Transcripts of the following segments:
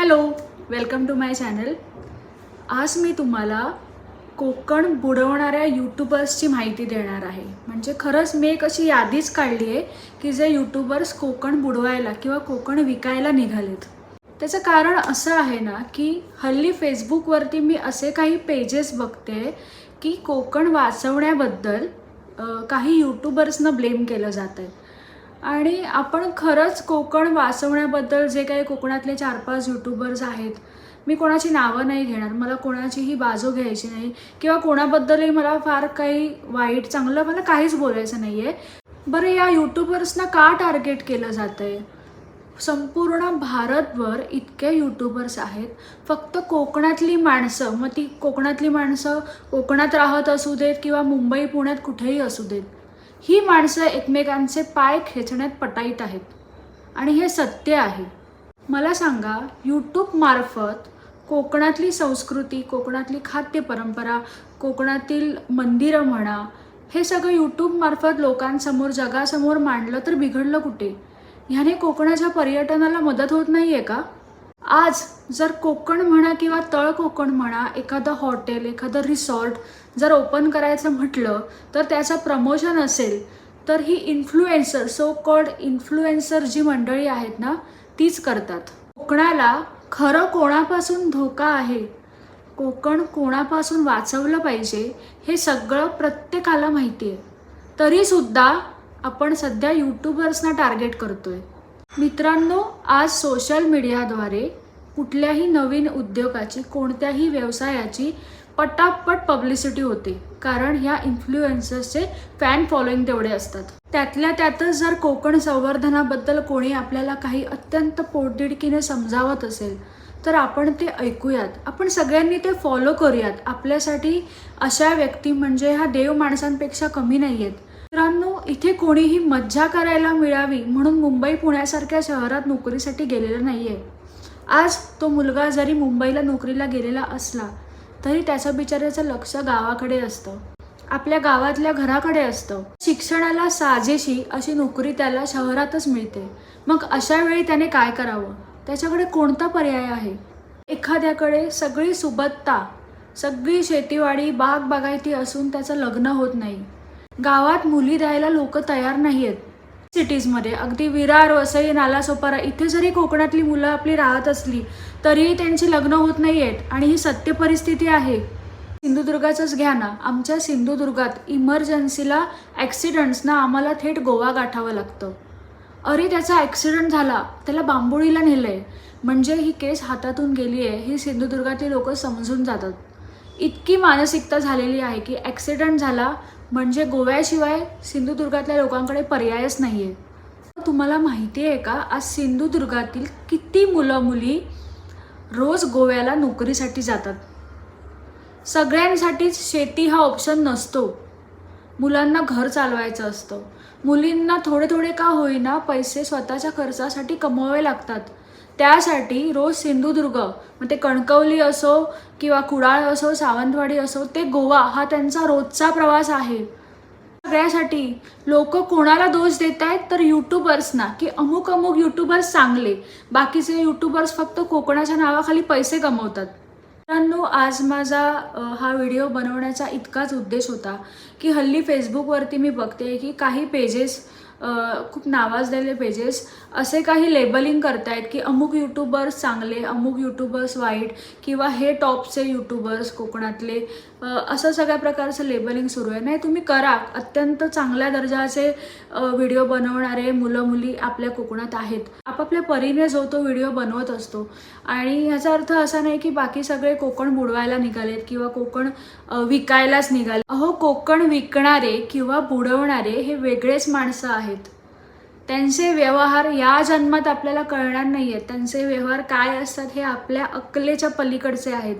Hello welcome to my channel आज मी तुम्हाला कोकण बुडवणाऱ्या यूट्यूबर्सची माहिती देणार आहे. म्हणजे खरंच मी एक अशी यादीच काढली आहे की जे यूट्यूबर्स कोकण बुडवायला किंवा कोकण विकायला निघालेत. त्याचं कारण असं आहे ना की हल्ली फेसबुकवरती मी असे काही पेजेस बघते की कोकण वाचवण्याबद्दल काही यूट्यूबर्सनं ब्लेम केलं जातं आहे आणि आपण खरंच कोकण वाचवण्याबद्दल जे काही कोकणातले चार पाच यूट्यूबर्स आहेत मी कोणाची नावं नाही घेणार मला कोणाचीही बाजू घ्यायची नाही किंवा कोणाबद्दलही मला फार काही वाईट चांगलं मला काहीच बोलायचं नाही आहे बरं या यूट्यूबर्सना का टार्गेट केलं जातं आहे संपूर्ण भारतभर इतके यूट्यूबर्स आहेत फक्त कोकणातली माणसं मग ती कोकणातली माणसं कोकणात राहत असू देत किंवा मुंबई पुण्यात कुठेही असू देत ही माणसं एकमेकांचे पाय खेचण्यात पटाईत आहेत. आणि हे सत्य आहे. मला सांगा यूट्यूबमार्फत कोकणातली संस्कृती कोकणातली खाद्य परंपरा कोकणातील मंदिरं म्हणा हे सगळं यूट्यूबमार्फत लोकांसमोर जगासमोर मांडलं तर बिघडलं कुठे? ह्याने कोकणाच्या पर्यटनाला मदत होत नाही आहे का? आज जर कोकण म्हणा किंवा तळ कोकण म्हणा एखादं हॉटेल एखादं रिसॉर्ट जर ओपन करायचं म्हटलं तर त्याचं प्रमोशन असेल तर ही इन्फ्लुएन्सर सो कॉल्ड इन्फ्लुएन्सर जी मंडळी आहेत ना तीच करतात. कोकणाला खरं कोणापासून धोका आहे? कोकण कोणापासून वाचवलं पाहिजे? हे सगळं प्रत्येकाला माहिती आहे तरीसुद्धा आपण सध्या यूट्यूबर्सना टार्गेट करतोय. मित्रांनो आज सोशल मीडियाद्वारे कुठल्याही नवीन उद्योगाची कोणत्याही व्यवसायाची पटापट पब्लिसिटी होते. कारण ह्या इन्फ्लुएन्सर्सचे फॅन फॉलोईंग तेवढे असतात. त्यातल्या त्यातच जर कोकण संवर्धनाबद्दल कोणी आपल्याला काही अत्यंत पोटदिडकीने समजावत असेल तर आपण ते ऐकूयात. आपण सगळ्यांनी ते फॉलो करूयात. आपल्यासाठी अशा व्यक्ती म्हणजे ह्या देव माणसांपेक्षा कमी नाही आहेत मित्रांनो इथे कोणीही मज्जा करायला मिळावी म्हणून मुंबई पुण्यासारख्या शहरात नोकरीसाठी गेलेलं नाही आहे आज तो मुलगा जरी मुंबईला नोकरीला गेलेला असला तरी त्याचं बिचाऱ्याचं लक्ष गावाकडे असतं. आपल्या गावातल्या घराकडे असतं. शिक्षणाला साजेशी अशी नोकरी त्याला शहरातच मिळते. मग अशा वेळी त्याने काय करावं? त्याच्याकडे कोणता पर्याय आहे? एखाद्याकडे सगळी सुबत्ता सगळी शेतीवाडी बाग बागायती असून त्याचं लग्न होत नाही. गावात मुली द्यायला लोक तयार नाही आहेत सिटीजमध्ये. अगदी विरार वसई नालासोपारा इथे जरी कोकणातली मुलं आपली राहत असली तरीही त्यांची लग्न होत नाही आहेत आणि ही सत्य परिस्थिती आहे. सिंधुदुर्गाचंच घ्या ना. आमच्या सिंधुदुर्गात इमर्जन्सीला ॲक्सिडंट्सना आम्हाला थेट गोवा गाठावं लागतं. अरे त्याचा ॲक्सिडंट झाला. त्याला बांबोळीला नेलं आहे म्हणजे ही केस हातातून गेली आहे ही सिंधुदुर्गातली लोक समजून जातात. इतकी मानसिकता झालेली आहे की ॲक्सिडेंट झाला म्हणजे गोव्याशिवाय सिंधुदुर्गातल्या लोकांकडे पर्यायच नाही आहे तुम्हाला माहिती आहे का? आज सिंधुदुर्गातील किती मुलं मुली रोज गोव्याला नोकरीसाठी जातात? सगळ्यांसाठीच शेती हा ऑप्शन नसतो. मुलांना घर चालवायचं असतं. मुलींना थोडे थोडे का होईना पैसे स्वतःच्या खर्चासाठी कमवावे लागतात. त्यासाठी रोज सिंधुदुर्ग मग ते कणकवली असो किंवा कुडाळ असो सावंतवाडी असो ते गोवा हा त्यांचा रोजचा प्रवास आहे. सगळ्यासाठी लोक कोणाला दोष देत आहेत तर युट्यूबर्सना की अमुक अमुक युट्यूबर्स चांगले. बाकीचे युट्यूबर्स फक्त कोकणाच्या नावाखाली पैसे कमवतात. मित्रांनो आज माझा हा व्हिडिओ बनवण्याचा इतकाच उद्देश होता की हल्ली फेसबुकवरती मी बघते की काही पेजेस खूप नावाजलेले पेजेस असे काही लेबलिंग करतायत की अमुक यूट्यूबर्स चांगले अमुक यूट्यूबर्स वाईट किंवा हे टॉपचे यूट्यूबर्स कोकणातले. असं सगळ्या प्रकारचं लेबलिंग सुरू आहे. नाही तुम्ही करा. अत्यंत चांगल्या दर्जाचे व्हिडिओ बनवणारे मुलं मुली आपल्या कोकणात आहेत. आपापल्या परीने जो तो व्हिडिओ बनवत असतो. आणि ह्याचा अर्थ असा नाही की बाकी सगळे कोकण बुडवायला निघालेत किंवा कोकण विकायलाच निघाले अहो कोकण विकणारे किंवा बुडवणारे हे वेगळेच माणसं आहेत. Barreto. त्यांचे व्यवहार या जन्मात आपल्याला कळणार नाही आहेत त्यांचे व्यवहार काय असतात हे आपल्या अक्कलेच्या पलीकडचे आहेत.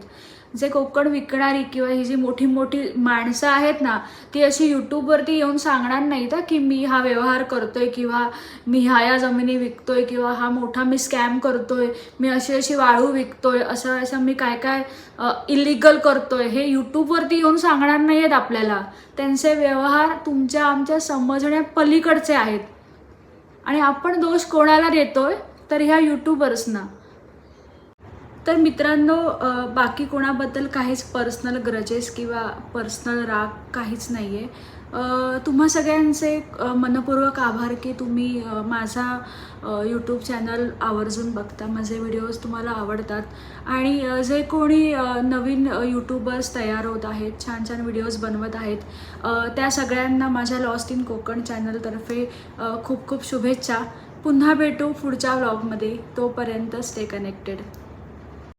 जे कोकण विकणारी किंवा ही जी मोठी मोठी माणसं आहेत ना ती अशी यूट्यूबवरती येऊन सांगणार नाही तर की मी हा व्यवहार करतोय किंवा मी ह्या या जमिनी विकतोय किंवा हा मोठा मी स्कॅम करतोय मी अशी अशी वाळू विकतोय असं असं मी काय काय इलिगल करतोय हे यूट्यूबवरती येऊन सांगणार नाही आहेत आपल्याला. त्यांचे व्यवहार तुमच्या आमच्या समजण्या पलीकडचे आहेत. आणि आपण दोष कोणाला देतोय तर ह्या यूट्यूबर्सना तर मित्रांनो बाकी कोणाबद्दल काहीच पर्सनल ग्रजेस किंवा पर्सनल राग काहीच नाही आहे तुम्हा सगळ्यांचे मनपूर्वक आभार की तुम्ही माझा यूट्यूब चॅनल आवर्जून बघता. माझे व्हिडिओज तुम्हाला आवडतात. आणि जे कोणी नवीन यूट्यूबर्स तयार होत आहेत छान छान व्हिडिओज बनवत आहेत त्या सगळ्यांना माझ्या लॉस्ट इन कोकण चॅनलतर्फे खूप खूप शुभेच्छा. पुन्हा भेटू पुढच्या व्लॉगमध्ये तोपर्यंत स्टे कनेक्टेड